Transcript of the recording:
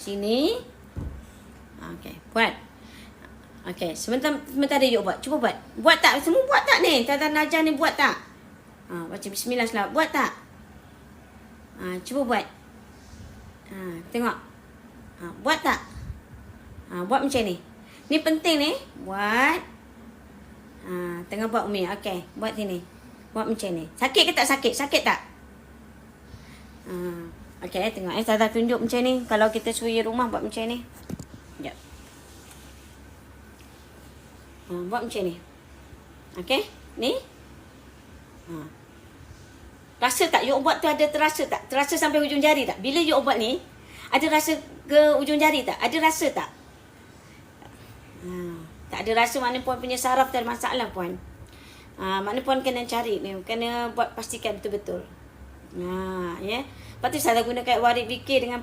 Sini. Okey, buat. Okey, sebentar sebentar dia you buat. Cuba buat. Buat tak? Semua buat tak ni? Tata Najah ni buat tak? Ha, baca bismillah selawat. Buat tak? Ha, cuba buat. Ha, tengok. Ha, buat tak? Ha, buat macam ni. Ni penting ni. Buat. Ha, tengah buat Umi. Okey, buat sini. Buat macam ni. Sakit ke tak sakit? Sakit tak? Okey, tengok eh. Tata tunjuk macam ni. Kalau kita suruh rumah buat macam ni. Sekejap. Ha, buat macam ni. Okey, ni. Ha. Rasa tak you buat tu ada terasa tak? Terasa sampai hujung jari tak? Bila you buat ni, ada rasa ke hujung jari tak? Ada rasa tak? Ha, tak ada rasa mana puan punya saraf ada masalah puan. Ha, mana puan kena cari ni, kena buat pastikan betul-betul. Ha, ya. Yeah. Lepas tu saya gunakan warik fikir dengan